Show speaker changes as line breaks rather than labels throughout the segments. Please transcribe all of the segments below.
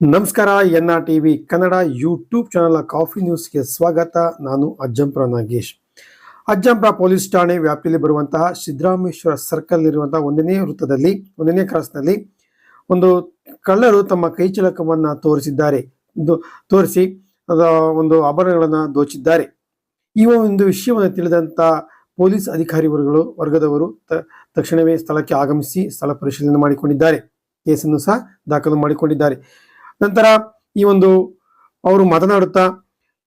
ನಮಸ್ಕಾರ, N R T V Kannada YouTube channel coffee ನ್ಯೂಸ್ಗೆ ಸ್ವಾಗತ. ನಾನು ಅಜ್ಜಂಪುರ ನಾಗೇಶ್. ಅಜ್ಜಂಪುರ ಪೊಲೀಸ್ ಠಾಣೆ ವ್ಯಾಪ್ತಿಯಲ್ಲಿ ಬರುವಂತಹ ಸಿದ್ದರಾಮೇಶ್ವರ ಸರ್ಕಲ್ ಇರುವಂತಹ ಒಂದನೇ ವೃತ್ತದಲ್ಲಿ, ಒಂದನೇ ಕ್ರಾಸ್ನಲ್ಲಿ ಒಂದು ಕಳ್ಳರು ತಮ್ಮ ಕೈಚಳಕವನ್ನು ತೋರಿಸಿದ್ದಾರೆ. ತೋರಿಸಿ ಒಂದು ಆಭರಣಗಳನ್ನು ದೋಚಿದ್ದಾರೆ. ಈ ಒಂದು ವಿಷಯವನ್ನು ತಿಳಿದಂತ ಪೊಲೀಸ್ ಅಧಿಕಾರಿ ವರ್ಗಗಳು ವರ್ಗದವರು ತಕ್ಷಣವೇ ಸ್ಥಳಕ್ಕೆ ಆಗಮಿಸಿ ಸ್ಥಳ ಪರಿಶೀಲನೆ ಮಾಡಿಕೊಂಡಿದ್ದಾರೆ. ಕೇಸನ್ನು ಸಹ ದಾಖಲು ಮಾಡಿಕೊಂಡಿದ್ದಾರೆ. ನಂತರ ಈ ಒಂದು ಅವರು ಮಾತನಾಡುತ್ತಾ,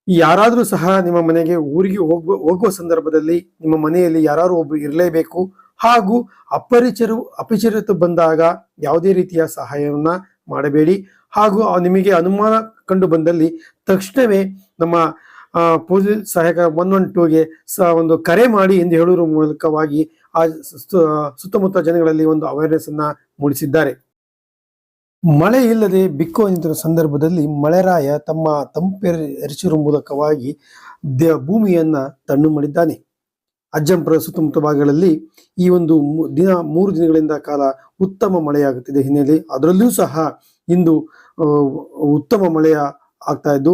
ಯಾರಾದರೂ ಸಹ ನಿಮ್ಮ ಮನೆಗೆ ಊರಿಗೆ ಹೋಗುವ ಹೋಗುವ ಸಂದರ್ಭದಲ್ಲಿ ನಿಮ್ಮ ಮನೆಯಲ್ಲಿ ಯಾರಾದರೂ ಒಬ್ಬರು ಇರಲೇಬೇಕು ಹಾಗೂ ಅಪರಿಚರು ಅಪರಿಚಿತ ಬಂದಾಗ ಯಾವುದೇ ರೀತಿಯ ಸಹಾಯವನ್ನ ಮಾಡಬೇಡಿ ಹಾಗೂ ನಿಮಗೆ ಅನುಮಾನ ಕಂಡು ಬಂದಲ್ಲಿ ತಕ್ಷಣವೇ ನಮ್ಮ ಪೊಲೀಸ್ ಸಹಾಯಕ ಒನ್ ಒನ್ ಟೂಗೆ ಸ ಒಂದು ಕರೆ ಮಾಡಿ ಎಂದು ಹೇಳುವ ಮೂಲಕವಾಗಿ ಆ ಸುತ್ತಮುತ್ತ ಜನಗಳಲ್ಲಿ ಒಂದು ಅವೇರ್ನೆಸ್ ಅನ್ನ ಮೂಡಿಸಿದ್ದಾರೆ. ಮಳೆ ಇಲ್ಲದೆ ಬಿಕ್ಕೋ ನಿಂತಿರುವ ಸಂದರ್ಭದಲ್ಲಿ ಮಳೆರಾಯ ತಮ್ಮ ತಂಪೆರಚಿರುವ ಮೂಲಕವಾಗಿ ದೇ ಭೂಮಿಯನ್ನ ತಣ್ಣು ಮಾಡಿದ್ದಾನೆ. ಅಜ್ಜಂಪುರ ಸುತ್ತಮುತ್ತ ಭಾಗಗಳಲ್ಲಿ ಈ ಒಂದು ದಿನ, ಮೂರು ದಿನಗಳಿಂದ ಕಾಲ ಉತ್ತಮ ಮಳೆಯಾಗುತ್ತಿದೆ ಹಿನ್ನೆಲೆ. ಅದರಲ್ಲೂ ಸಹ ಇಂದು ಉತ್ತಮ ಮಳೆಯ ಆಗ್ತಾ ಇದ್ದು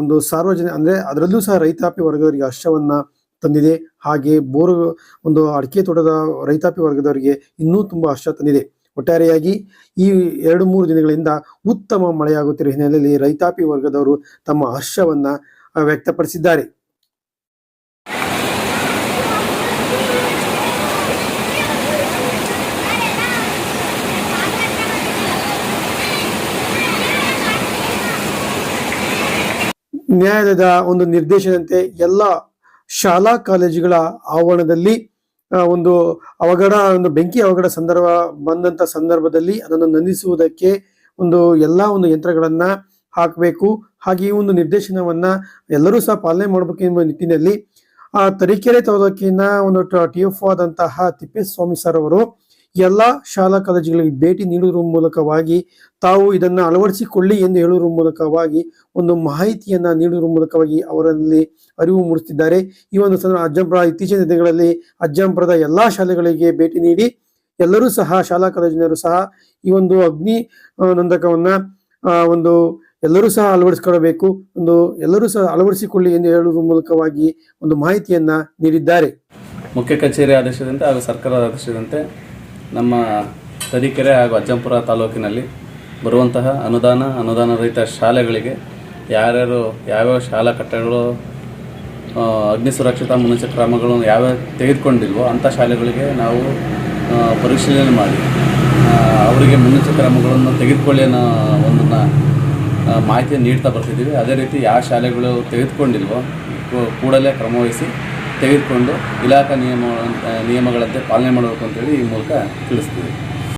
ಒಂದು ಸಾರ್ವಜನಿಕ ಅಂದ್ರೆ ಅದರಲ್ಲೂ ಸಹ ರೈತಾಪಿ ವರ್ಗದವರಿಗೆ ಹರ್ಷವನ್ನ ತಂದಿದೆ. ಹಾಗೆ ಬೋರು, ಒಂದು ಅಡಿಕೆ ತೋಟದ ರೈತಾಪಿ ವರ್ಗದವರಿಗೆ ಇನ್ನೂ ತುಂಬಾ ಹರ್ಷ ತಂದಿದೆ. ಒಟ್ಟಾರೆಯಾಗಿ ಈ ಎರಡು ಮೂರು ದಿನಗಳಿಂದ ಉತ್ತಮ ಮಳೆಯಾಗುತ್ತಿರುವ ಹಿನ್ನೆಲೆಯಲ್ಲಿ ರೈತಾಪಿ ವರ್ಗದವರು ತಮ್ಮ ಹರ್ಷವನ್ನ ವ್ಯಕ್ತಪಡಿಸಿದ್ದಾರೆ. ನ್ಯಾಯಾಲಯದ ಒಂದು ನಿರ್ದೇಶನಂತೆ ಎಲ್ಲ ಶಾಲಾ ಕಾಲೇಜುಗಳ ಆವರಣದಲ್ಲಿ ಒಂದು ಅವಘಡ, ಒಂದು ಬೆಂಕಿ ಅವಘಡ ಸಂದರ್ಭ ಬಂದಂತ ಸಂದರ್ಭದಲ್ಲಿ ಅದನ್ನು ನಂದಿಸುವುದಕ್ಕೆ ಒಂದು ಎಲ್ಲಾ ಒಂದು ಯಂತ್ರಗಳನ್ನ ಹಾಕಬೇಕು. ಹಾಗೆ ಈ ಒಂದು ನಿರ್ದೇಶನವನ್ನ ಎಲ್ಲರೂ ಸಹ ಪಾಲನೆ ಮಾಡಬೇಕು ಎಂಬ ನಿಟ್ಟಿನಲ್ಲಿ, ಆ, ತರೀಕೆರೆ ತಾಲೂಕಿನ ಒಂದು ಟಿ ಎಫ್ ಆದಂತಹ ತಿಪ್ಪೇಸ್ವಾಮಿ ಸರ್ ಅವರು ಎಲ್ಲಾ ಶಾಲಾ ಕಾಲೇಜುಗಳಿಗೆ ಭೇಟಿ ನೀಡುವುದರ ಮೂಲಕವಾಗಿ ತಾವು ಇದನ್ನು ಅಳವಡಿಸಿಕೊಳ್ಳಿ ಎಂದು ಹೇಳುವುದರ ಮೂಲಕವಾಗಿ ಒಂದು ಮಾಹಿತಿಯನ್ನ ನೀಡುವುದರ ಮೂಲಕವಾಗಿ ಅವರಲ್ಲಿ ಅರಿವು ಮೂಡಿಸುತ್ತಿದ್ದಾರೆ. ಈ ಒಂದು ಸಂದರ್ಭ ಅಜ್ಜಂಪುರ ಇತ್ತೀಚಿನ ದಿನಗಳಲ್ಲಿ ಅಜ್ಜಂಪುರದ ಎಲ್ಲಾ ಶಾಲೆಗಳಿಗೆ ಭೇಟಿ ನೀಡಿ ಎಲ್ಲರೂ ಸಹ ಶಾಲಾ ಕಾಲೇಜಿನವರು ಸಹ ಈ ಒಂದು ಅಗ್ನಿ ನಂದಕವನ್ನು ನಂದಕವನ್ನ ಒಂದು ಎಲ್ಲರೂ ಸಹ ಅಳವಡಿಸಿಕೊಳ್ಳಬೇಕು, ಒಂದು ಎಲ್ಲರೂ ಸಹ ಅಳವಡಿಸಿಕೊಳ್ಳಿ ಎಂದು ಹೇಳುವ ಮೂಲಕವಾಗಿ ಒಂದು ಮಾಹಿತಿಯನ್ನ ನೀಡಿದ್ದಾರೆ.
ಮುಖ್ಯ ಕಚೇರಿ ಆದೇಶದಂತೆ ಹಾಗೂ ಸರ್ಕಾರದ ಆದೇಶದಂತೆ ನಮ್ಮ ತರೀಕೆರೆ ಹಾಗೂ ಅಜ್ಜಂಪುರ ತಾಲೂಕಿನಲ್ಲಿ ಬರುವಂತಹ ಅನುದಾನ ಅನುದಾನ ರಹಿತ ಶಾಲೆಗಳಿಗೆ ಯಾರ್ಯಾರು ಯಾವ್ಯಾವ ಶಾಲಾ ಕಟ್ಟಡಗಳು ಅಗ್ನಿ ಸುರಕ್ಷತಾ ಮುನ್ನೆಚ್ಚರಿಕೆ ಕ್ರಮಗಳನ್ನು ಯಾವ್ಯಾವ ತೆಗೆದುಕೊಂಡಿಲ್ವೋ ಅಂಥ ಶಾಲೆಗಳಿಗೆ ನಾವು ಪರಿಶೀಲನೆ ಮಾಡಿ ಅವರಿಗೆ ಮುನ್ನೆಚ್ಚರಿಕೆ ಕ್ರಮಗಳನ್ನು ತೆಗೆದುಕೊಳ್ಳಿ ಅನ್ನೋ ಒಂದನ್ನು ಮಾಹಿತಿ ನೀಡ್ತಾ ಬರ್ತಿದ್ದೀವಿ. ಅದೇ ರೀತಿ ಯಾವ ಶಾಲೆಗಳು ತೆಗೆದುಕೊಂಡಿಲ್ವೋ ಕೂಡಲೇ ಕ್ರಮವಹಿಸಿ ತೆಗೆದುಕೊಂಡು ಇಲಾಖಾ ನಿಯಮ ನಿಯಮಗಳಂತೆ ಪಾಲನೆ ಮಾಡಬೇಕು ಅಂತೇಳಿ ಈ ಮೂಲಕ ತಿಳಿಸ್ತೀವಿ.